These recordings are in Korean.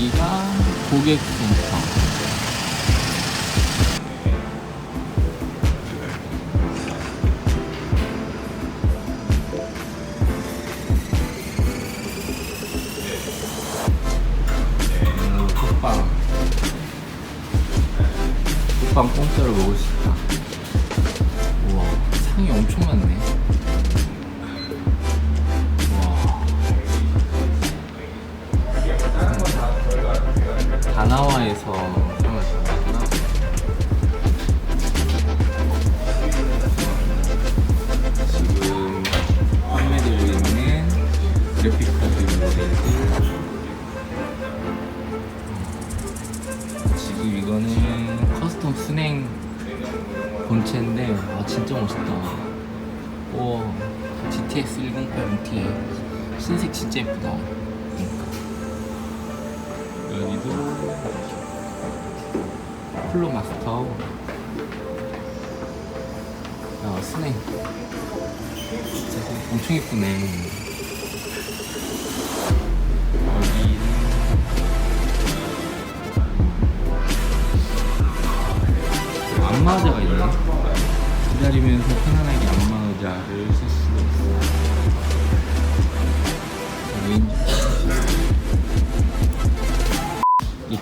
여기가 고객센터. 음, 국방. 국방 공짜로 먹을 수 있다. 다나와에서 상을 받았구나. 지금 판매되고 있는 그래픽 카드 모델들 지금 이거는 커스텀 스냉 본체인데 아 진짜 멋있다. 오 GTX 108 Ti 신색 진짜 예쁘다 여기도 플로 마스터 아 스냉 진짜 엄청 예쁘네 여기는 안마의자가 있네. 기다리면서 편안하게 안마의자를 쓸 수가 있어.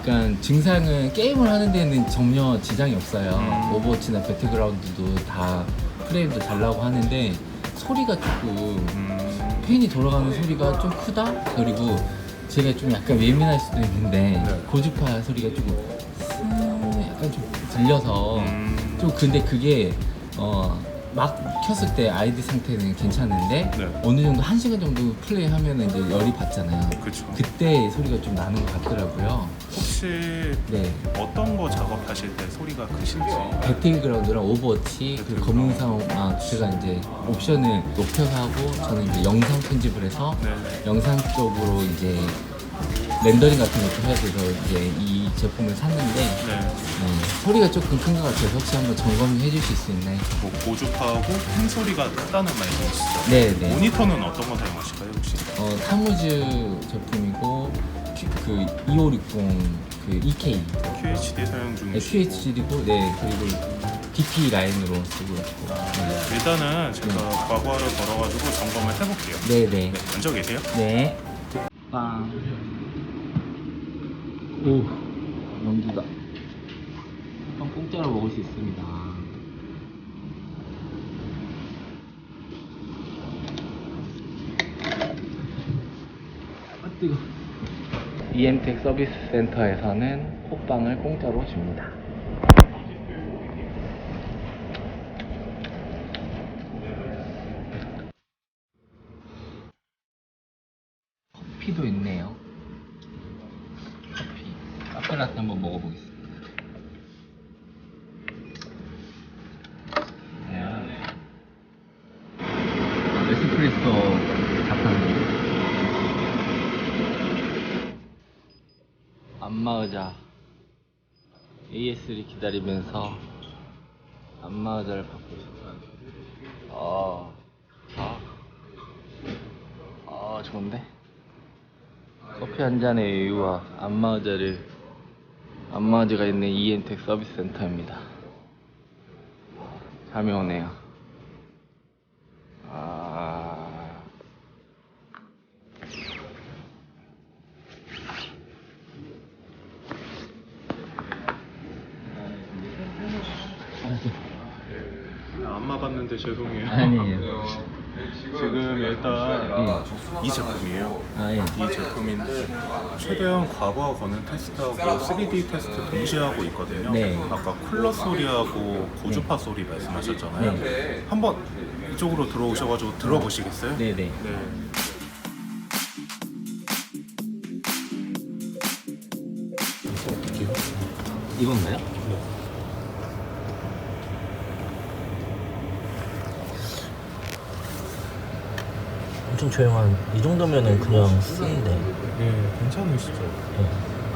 그러니까 증상은 게임을 하는 데는 전혀 지장이 없어요. 음. 오버워치나 배틀그라운드도 다 프레임도 잘 나오고 하는데 소리가 조금 음, 팬이 돌아가는 소리가 좀 크다? 그리고 제가 좀 약간 예민할 수도 있는데 네. 고주파 소리가 조금 스- 약간 좀 들려서 음, 좀 근데 그게 어, 막 켰을 때 아이디 상태는 괜찮은데 네. 어느 정도 한 시간 정도 플레이하면 이제 열이 받잖아요. 그쵸. 그때 소리가 좀 나는 것 같더라고요. 혹시 네. 어떤 거 작업하실 때 소리가 크신지? 배틀그라운드랑 오버워치 그 검은 사막 제가 이제 옵션을 높여서 하고 저는 이제 영상 편집을 해서 네. 영상 쪽으로 이제 렌더링 같은 것도 해야 돼서 이제 이 제품을 샀는데 네. 음, 소리가 조금 큰 것 같아서 혹시 한번 점검해 주실 수 있나요? 뭐 고주파하고 팬 소리가 크다는 말씀이시죠? 네 네 모니터는 어떤 거 사용하실까요 혹시? 어, 타무즈 제품이고 그 2560그 EK QHD 사용 네, 중이시고 QHD고 네 그리고 DP 라인으로 쓰고 있고 네. 일단은 제가 과거를 걸어가지고 점검을 해볼게요 네 네 네, 앉아 계세요? 네. 빵. 오, 연기가. 빵 공짜로 먹을 수 있습니다. 아, 뜨거. EM텍 서비스 센터에서는 호빵을 공짜로 줍니다. 커피도 있네요. 커피. 카페라떼 한번 먹어보겠습니다. 네. 에스프레소 자판기. 안마의자. AS를 기다리면서 안마의자를 받고 있어요. 아, 아, 아, 좋은데? 커피 한 잔의 여유와 안마의자를 안마의자가 있는 이엔텍 서비스 센터입니다. 잠이 오네요. 아... 안마 봤는데 죄송해요 아니에요. 지금 일단 이 제품이에요 아 예. 이 제품인데 최대한 과부하 거는 테스트하고 3D 테스트 동시에 하고 있거든요. 네. 아까 쿨러 소리하고 고주파 소리 말씀하셨잖아요. 네. 한번 이쪽으로 들어오셔가지고 들어보시겠어요? 네 네. 네. 어떻게요? 이건가요? 엄청 조용한 이 정도면은 그냥 쓰는데 네, 괜찮으시죠? 예.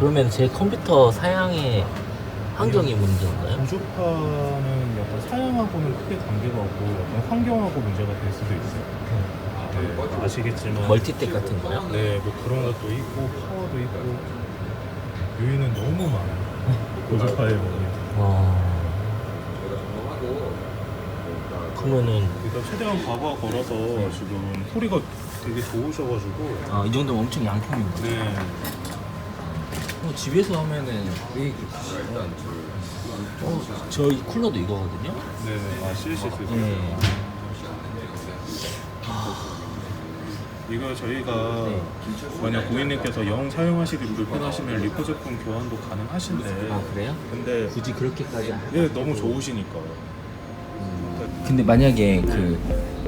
그러면 제 컴퓨터 사양의 환경이 문제인가요? 고주파는 약간 사양하고는 크게 관계가 없고 약간 환경하고 문제가 될 수도 있어요. 네, 아시겠지만 멀티탭 같은 거요? 네, 뭐 그런 것도 있고 파워도 있고 요인은 너무 많아요. 보면. 와. 그러면은 일단 최대한 과거 걸어서 지금 소리가 되게 좋으셔가지고. 아, 이 정도면 엄청 양품인 거네. 네. 어, 집에서 하면은 싫어? 어, 저희 쿨러도 이거거든요. 네. 아, CLC 쓰고. 네. 이거 저희가 네. 만약 고객님께서 영 사용하시기 불편하시면 리포 제품 교환도 가능하신데. 아 그래요? 근데 굳이 그렇게까지 안. 네, 너무 좋으시니까. 근데 만약에 그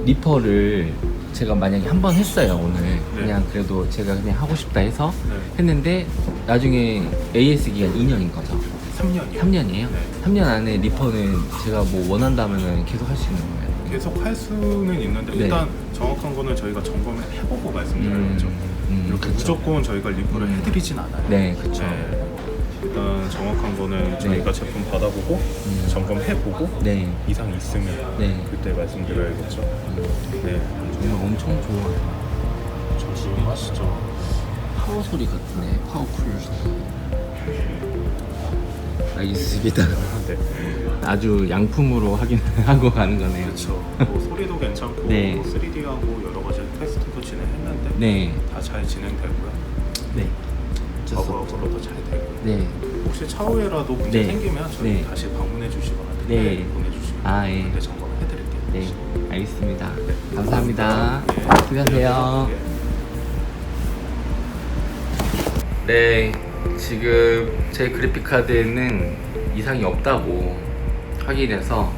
리퍼를 제가 만약에 한 번 했어요 오늘 그냥 그래도 제가 그냥 하고 싶다 해서 네. 했는데 나중에 AS 기간 2년인 거죠 3년이요. 3년이에요? 네. 3년 안에 리퍼는 제가 뭐 원한다면은 계속 할 수 있는 거예요 계속 할 수는 있는데 네. 일단 정확한 거는 저희가 점검을 해보고 말씀드려야죠. 음, 이렇게 그쵸. 무조건 저희가 리퍼를 음. 해드리진 않아요. 네 그쵸 네. 일단 정확한 거는 저희가 제품 받아보고 음. 점검해보고 네 이상 있으면 네. 그때 말씀드려야겠죠. 네. 정말 엄청 좋아요 조심하시죠. 파워 소리 같네 파워 쿨 알겠습니다 네. 아주 양품으로 하긴 하고 가는 거네요 그렇죠. 뭐 소리도 괜찮고 네. 3D하고 여러 가지 테스트도 진행했는데 네 다 잘 진행되고요. 네 어쩔 수 없죠 과거로도 잘 되고. 네 혹시 차후에라도 문제 네. 생기면 저희 네. 다시 방문해 주시거나 네. 네. 보내주시면 아, 예. 그때 점검을 해드릴게요. 네, 알겠습니다. 감사합니다. 네. 수고하세요. 네, 지금 제 그래픽 카드에는 이상이 없다고 확인해서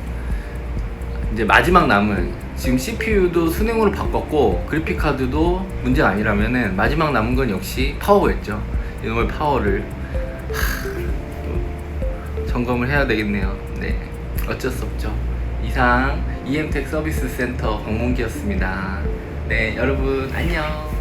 이제 마지막 남은 지금 CPU도 순행으로 바꿨고 그래픽 카드도 문제가 아니라면은 마지막 남은 건 역시 파워였죠. 이놈의 파워를 점검을 해야 되겠네요. 네, 어쩔 수 없죠. 이상 EM텍 서비스 센터 박문기였습니다. 네, 여러분 안녕.